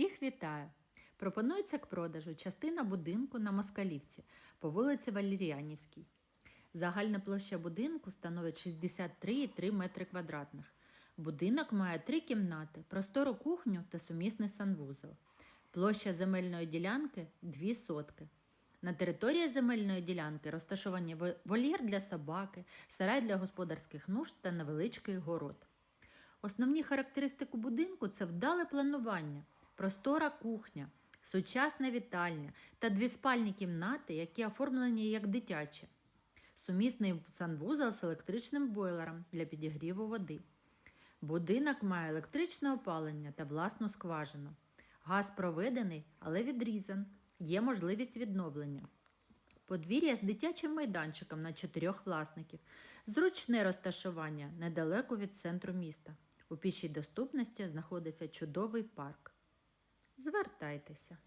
Всіх вітаю! Пропонується к продажу частина будинку на Москалівці по вулиці Валеріанівській. Загальна площа будинку становить 63,3 метри квадратних. Будинок має три кімнати, простору кухню та сумісний санвузол. Площа земельної ділянки 2 сотки. На території земельної ділянки розташовані вольєр для собаки, сарай для господарських нужд та невеличкий город. Основні характеристики будинку це вдале планування, простора кухня, сучасна вітальня та дві спальні кімнати, які оформлені як дитячі, сумісний санвузол з електричним бойлером для підігріву води. Будинок має електричне опалення та власну скважину. Газ проведений, але відрізан. Є можливість відновлення. Подвір'я з дитячим майданчиком на чотирьох власників, зручне розташування недалеко від центру міста. У пішій доступності знаходиться чудовий парк. Звертайтеся.